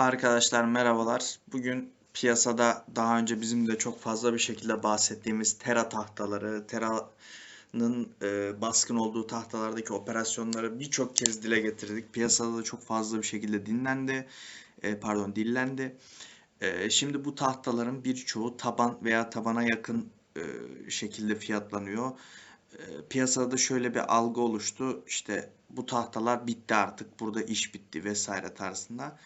Arkadaşlar merhabalar. Bugün piyasada daha önce bizim de çok fazla bir şekilde bahsettiğimiz Tera tahtaları, Tera'nın e, baskın olduğu tahtalardaki operasyonları birçok kez dile getirdik. Piyasada da çok fazla bir şekilde dinlendi, e, pardon dillendi. E, şimdi bu tahtaların birçoğu taban veya tabana yakın e, şekilde fiyatlanıyor. E, piyasada şöyle bir algı oluştu. İşte bu tahtalar bitti artık, burada iş bitti vesaire tarzında.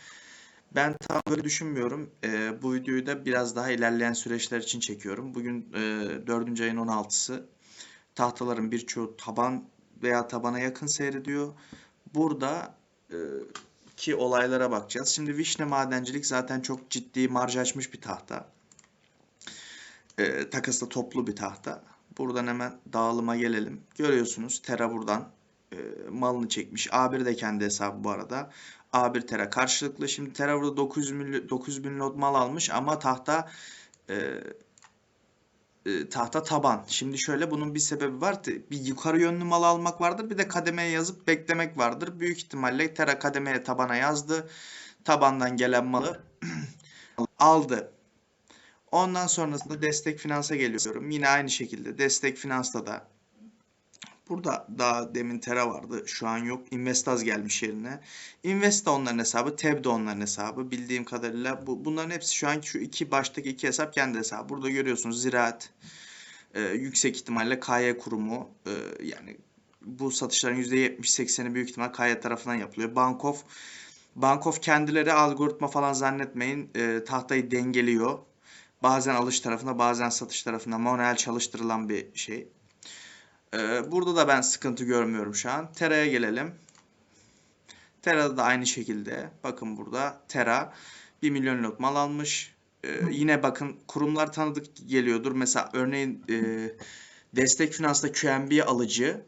Ben tam böyle düşünmüyorum. Ee, bu videoyu da biraz daha ilerleyen süreçler için çekiyorum. Bugün e, 4. ayın 16'sı. Tahtaların birçoğu taban veya tabana yakın seyrediyor. Burada e, ki olaylara bakacağız. Şimdi vişne madencilik zaten çok ciddi marj açmış bir tahta. E, takası da toplu bir tahta. Buradan hemen dağılıma gelelim. Görüyorsunuz Tera buradan e, malını çekmiş. A1 de kendi hesabı bu arada. A1 Tera karşılıklı. Şimdi Tera burada 900 bin, 900 bin lot mal almış ama tahta e, e, tahta taban. Şimdi şöyle bunun bir sebebi var. Bir yukarı yönlü mal almak vardır. Bir de kademeye yazıp beklemek vardır. Büyük ihtimalle Tera kademeye tabana yazdı. Tabandan gelen malı aldı. Ondan sonrasında destek finansa geliyorum. Yine aynı şekilde destek finansta da Burada daha demin Tera vardı. Şu an yok. Investaz gelmiş yerine. Invest de onların hesabı. Teb de onların hesabı. Bildiğim kadarıyla bu, bunların hepsi şu anki şu iki baştaki iki hesap kendi hesabı. Burada görüyorsunuz Ziraat e, yüksek ihtimalle KY kurumu e, yani bu satışların %70-80'i büyük ihtimal KY tarafından yapılıyor. Bankof Bankof kendileri algoritma falan zannetmeyin. E, tahtayı dengeliyor. Bazen alış tarafında bazen satış tarafında manuel çalıştırılan bir şey. Ee, burada da ben sıkıntı görmüyorum şu an. Tera'ya gelelim. Tera'da da aynı şekilde. Bakın burada Tera 1 milyon lot mal almış. Ee, yine bakın kurumlar tanıdık geliyordur. Mesela örneğin e, destek finansta QNB alıcı,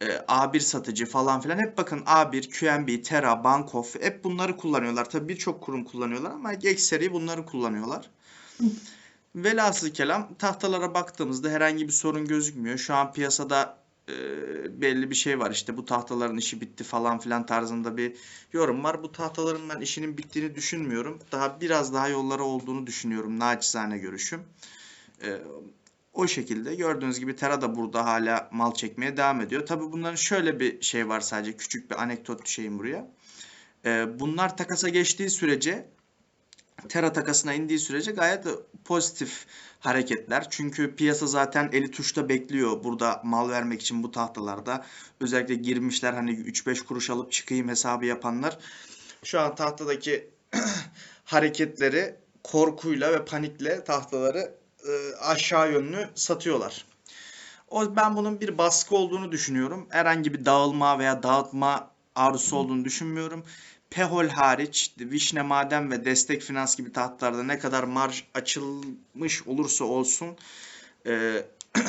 e, A1 satıcı falan filan. Hep bakın A1, QNB, Tera, Bankof hep bunları kullanıyorlar. Tabii birçok kurum kullanıyorlar ama ekseri bunları kullanıyorlar. Velhasıl kelam tahtalara baktığımızda herhangi bir sorun gözükmüyor. Şu an piyasada e, belli bir şey var işte bu tahtaların işi bitti falan filan tarzında bir yorum var. Bu tahtaların ben işinin bittiğini düşünmüyorum. Daha biraz daha yolları olduğunu düşünüyorum naçizane görüşüm. E, o şekilde gördüğünüz gibi Tera da burada hala mal çekmeye devam ediyor. Tabi bunların şöyle bir şey var sadece küçük bir anekdot düşeyim buraya. E, bunlar takasa geçtiği sürece Tera takasına indiği sürece gayet pozitif hareketler. Çünkü piyasa zaten eli tuşta bekliyor burada mal vermek için bu tahtalarda. Özellikle girmişler hani 3-5 kuruş alıp çıkayım hesabı yapanlar. Şu an tahtadaki hareketleri korkuyla ve panikle tahtaları e, aşağı yönlü satıyorlar. O ben bunun bir baskı olduğunu düşünüyorum. Herhangi bir dağılma veya dağıtma arzusu olduğunu düşünmüyorum. Pehol hariç Vişne Maden ve Destek Finans gibi tahtlarda ne kadar marj açılmış olursa olsun e,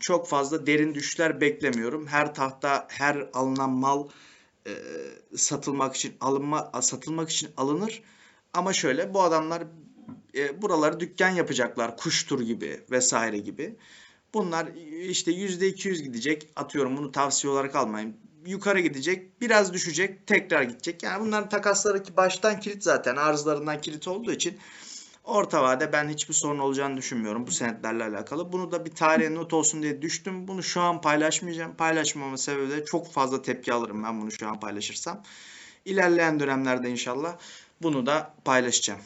çok fazla derin düşüşler beklemiyorum. Her tahta her alınan mal e, satılmak için alınma satılmak için alınır. Ama şöyle bu adamlar e, buraları dükkan yapacaklar kuştur gibi vesaire gibi. Bunlar işte %200 gidecek. Atıyorum bunu tavsiye olarak almayın yukarı gidecek, biraz düşecek, tekrar gidecek. Yani bunların takasları ki baştan kilit zaten arzlarından kilit olduğu için orta vade ben hiçbir sorun olacağını düşünmüyorum bu senetlerle alakalı. Bunu da bir tarihe not olsun diye düştüm. Bunu şu an paylaşmayacağım. Paylaşmama sebebi de çok fazla tepki alırım ben bunu şu an paylaşırsam. İlerleyen dönemlerde inşallah bunu da paylaşacağım.